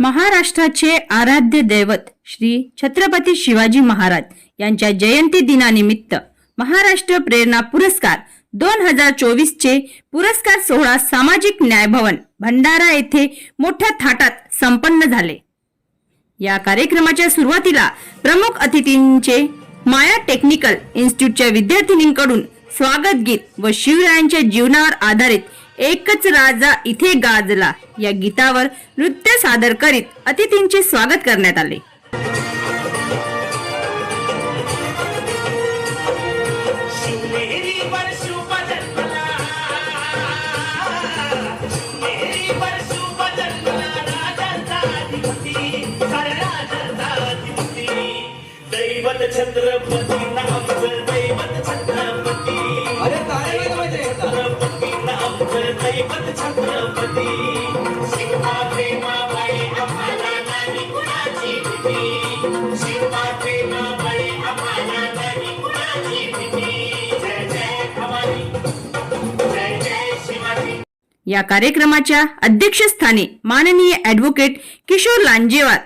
महाराष्ट्राचे आराध्य दैवत श्री छत्रपती शिवाजी महाराज यांच्या जयंती दिनानिमित्त महाराष्ट्र प्रेरणा पुरस्कार दोन हजार चोवीस चे पुरस्कार सोहळा सामाजिक न्याय भवन भंडारा येथे मोठ्या थाटात संपन्न झाले. या कार्यक्रमाच्या सुरुवातीला प्रमुख अतिथींचे माया टेक्निकल इन्स्टिट्यूटच्या विद्यार्थिनींकडून स्वागत गीत व शिवरायांच्या जीवनावर आधारित एकच राजा इथे गाजला. या गीतावर नृत्य सादर करीत अतिथींचे स्वागत करण्यात आले. शिवनेरी छत्रपती. प्रेमाबाई आम्हाला नाही कुणाची भीती. प्रेमाबाई आम्हाला नाही कुणाची भीती. जय जय भवानी. जय जय शिवाजी. या कार्यक्रमाच्या अध्यक्षस्थानी माननीय ॲडव्होकेट किशोर लांजेवार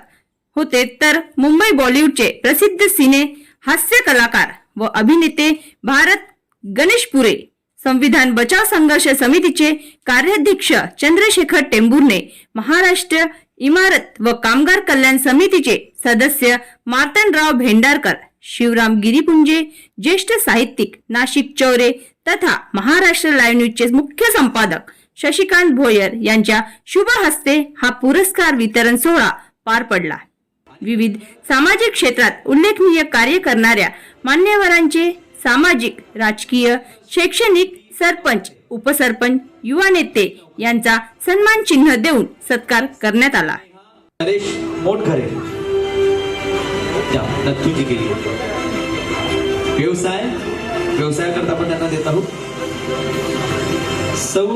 होते तर मुंबई बॉलिवूडचे प्रसिद्ध सिने हास्य कलाकार व अभिनेते भारत गणेशपुरे. संविधान बचाव संघर्ष समितीचे कार्याध्यक्ष चंद्रशेखर टेंभुर्णे महाराष्ट्र इमारत व कामगार कल्याण समितीचे सदस्य मार्तनराव भेंडारकर शिवराम गिरीपुंजे ज्येष्ठ साहित्यिक नाशिक चौरे तथा महाराष्ट्र लाईव्ह न्यूजचे मुख्य संपादक शशिकांत भोयर यांच्या शुभ हस्ते हा पुरस्कार वितरण सोहळा पार पडला. विविध सामाजिक क्षेत्रात उल्लेखनीय कार्य करणाऱ्या मान्यवरांचे सामाजिक राजकीय शैक्षणिक सरपंच उपसरपंच युवा नेते यांचा सन्मान चिन्ह देऊन सत्कार करण्यात आला. नरेश मोटघरे. केली. व्यवसाय व्यवसाय करता आपण त्यांना देत आहोत. सौ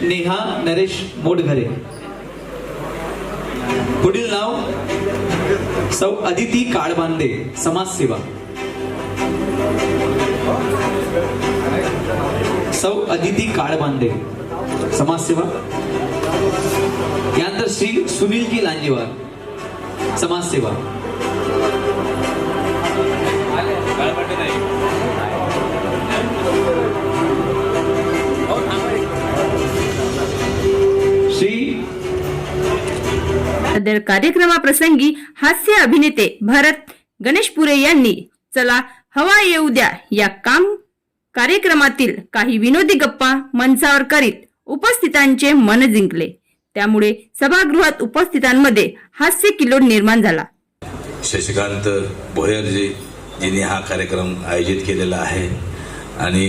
नेहा नरेश मोटघरे. पुढील नाव सौ अदिती काळबांदे समाजसेवा. सौ अदिती काळबांदे. समाजसेवा यानंतर श्री सुनीलजी लांजेवार. समाजसेवा श्री कार्यक्रमाप्रसंगी हास्य अभिनेते भरत गणेशपुरे यांनी चला हवा येऊ द्या या काम कार्यक्रमातील काही विनोदी गप्पा मंचावर करीत उपस्थितांचे मन जिंकले. त्यामुळे सभागृहात उपस्थितांमध्ये हास्य किलोड निर्माण झाला. शशिकांत भोयरजी जिने हा कार्यक्रम आयोजित केलेला आहे आणि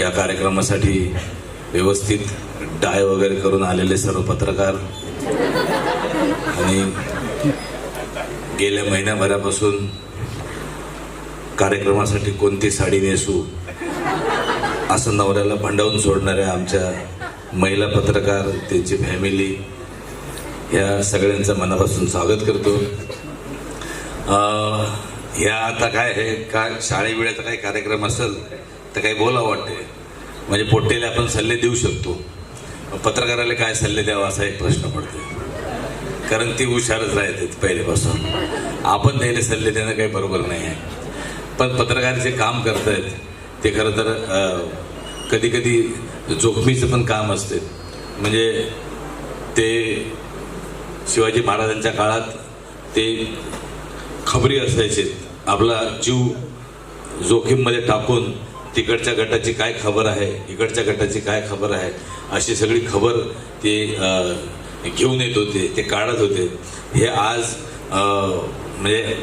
या कार्यक्रमासाठी व्यवस्थित डाय वगैरे करून आलेले सर्व पत्रकार आणि गेल्या महिन्याभरापासून कार्यक्रमासाठी कोणती साडी नेसू? असं नवऱ्याला भंडावून सोडणाऱ्या आमच्या महिला पत्रकार त्यांची फॅमिली या सगळ्यांचं मनापासून स्वागत करतो. ह्या आता काय आहे का शाळेवेळेचा काही कार्यक्रम असेल तर काही बोलावं वाटते म्हणजे पोट्टेले आपण सल्ले देऊ शकतो. पत्रकाराला काय सल्ले द्यावा असा एक प्रश्न पडतो कारण ती हुशारच राहते पहिल्यापासून आपण त्याला सल्ले देणं काही बरोबर नाही आहे. पण पत्रकार जे काम करतायत ते खरं तर कधी कधी जोखमीचं पण काम असते. म्हणजे ते शिवाजी महाराजांच्या काळात ते खबरी असायचे. आपला जीव जोखीममध्ये टाकून तिकडच्या गटाची काय खबर आहे इकडच्या गटाची काय खबर आहे अशी सगळी खबर ते घेऊन येत होते ते काढत होते. हे आज म्हणजे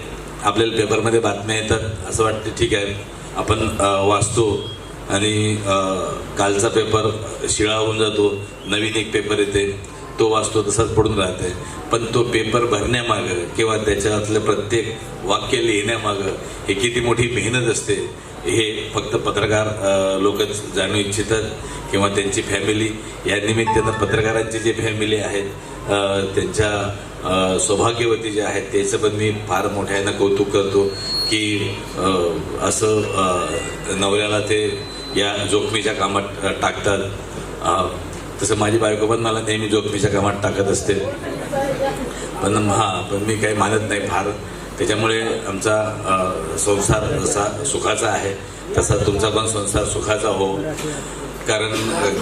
आपल्याला पेपरमध्ये बातम्या येतात असं वाटतं ठीक आहे. आपण वाचतो आणि कालचा पेपर शिळा होऊन जातो नवीन एक पेपर येते. तो वाचतो तसाच पडून राहते. पण तो पेपर भरण्यामागं किंवा त्याच्यातलं प्रत्येक वाक्य लिहिण्यामागं हे किती मोठी मेहनत असते हे फक्त पत्रकार लोकच जाणू इच्छितात किंवा त्यांची फॅमिली. या निमित्तानं पत्रकारांची जी फॅमिली आहेत त्यांच्या सौभाग्यवती जे आहेत त्याचं पण मी फार मोठ्यानं कौतुक करतो की असं नवऱ्याला ते या जोखमीच्या कामात टाकतात. तसं माझी बायको पण मला नेहमी जोखमीच्या कामात टाकत असते. पण हा पण मी काही मानत नाही फार. त्याच्यामुळे आमचा संसार जसा सुखाचा आहे. तसा तुमचा पण संसार सुखाचा हो. कारण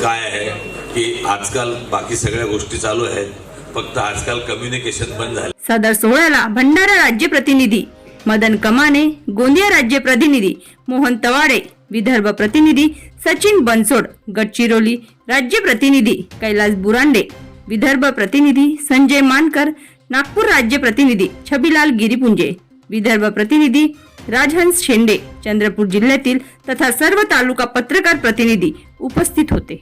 काय आहे की आजकाल बाकी सगळ्या गोष्टी चालू आहेत. फक्त आजकाल कम्युनिकेशन बंद झालं. सदर सोहळ्याला भंडारा राज्य प्रतिनिधी मदन कमाने गोंदिया राज्य प्रतिनिधी मोहन तवाडे विदर्भ प्रतिनिधी सचिन बनसोड गडचिरोली राज्य प्रतिनिधी कैलास बुरांडे विदर्भ प्रतिनिधी संजय मानकर नागपूर राज्य प्रतिनिधी छबीलाल गिरीपुंजे विदर्भ प्रतिनिधी राजहंस शेंडे चंद्रपूर जिल्ह्यातील तथा सर्व तालुका पत्रकार प्रतिनिधी उपस्थित होते.